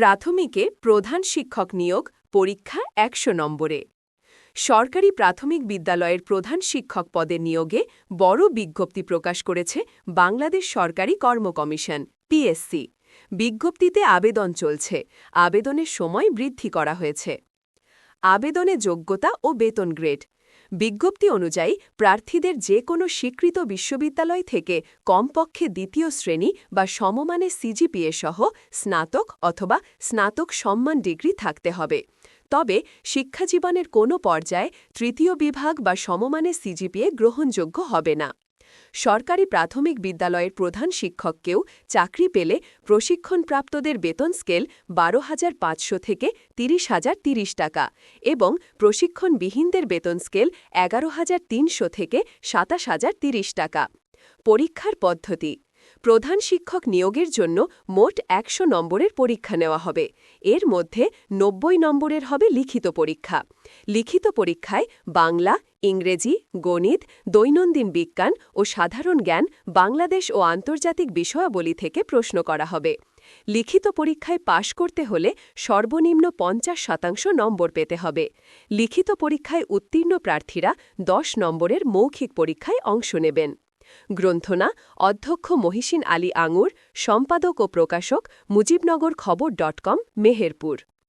প্রাথমিকে প্রধান শিক্ষক নিয়োগ, পরীক্ষা একশো নম্বরে। সরকারি প্রাথমিক বিদ্যালয়ের প্রধান শিক্ষক পদে নিয়োগে বড় বিজ্ঞপ্তি প্রকাশ করেছে বাংলাদেশ সরকারি কর্ম কমিশন, পিএসসি। বিজ্ঞপ্তিতে আবেদন চলছে, আবেদনের সময় বৃদ্ধি করা হয়েছে। আবেদনে যোগ্যতা ও বেতন গ্রেড বিজ্ঞপ্তি অনুযায়ী, প্রার্থীদের যে কোনো স্বীকৃত বিশ্ববিদ্যালয় থেকে কমপক্ষে দ্বিতীয় শ্রেণি বা সমমানে সিজিপিএ সহ স্নাতক অথবা স্নাতক সম্মান ডিগ্রি থাকতে হবে। তবে, শিক্ষাজীবনের কোনো পর্যায়ে তৃতীয় বিভাগ বা সমমানে সিজিপিএ গ্রহণযোগ্য হবে না। সরকারি প্রাথমিক বিদ্যালয়ের প্রধান শিক্ষককেও চাকরি পেলে প্রশিক্ষণপ্রাপ্তদের বেতন স্কেল বারো হাজার পাঁচশো থেকে তিরিশ হাজার তিরিশ টাকা এবং প্রশিক্ষণবিহীনদের বেতন স্কেল এগারো হাজার তিনশো থেকে সাতাশ হাজার তিরিশ টাকা। পরীক্ষার পদ্ধতি। প্রধান শিক্ষক নিয়োগের জন্য মোট একশো নম্বরের পরীক্ষা নেওয়া হবে। এর মধ্যে নব্বই নম্বরের হবে লিখিত পরীক্ষা। লিখিত পরীক্ষায় বাংলা ইংরেজি, গণিত, দৈনন্দিন বিজ্ঞান ও সাধারণ জ্ঞান বাংলাদেশ ও আন্তর্জাতিক বিষয়াবলী থেকে প্রশ্ন করা হবে। লিখিত পরীক্ষায় পাশ করতে হলে সর্বনিম্ন পঞ্চাশ শতাংশ নম্বর পেতে হবে। লিখিত পরীক্ষায় উত্তীর্ণ প্রার্থীরা দশ নম্বরের মৌখিক পরীক্ষায় অংশ নেবেন। গ্রন্থনা, অধ্যক্ষ মহিষিন আলী আঙুর, সম্পাদক ও প্রকাশক মুজিবনগর খবর ডট কম, মেহেরপুর।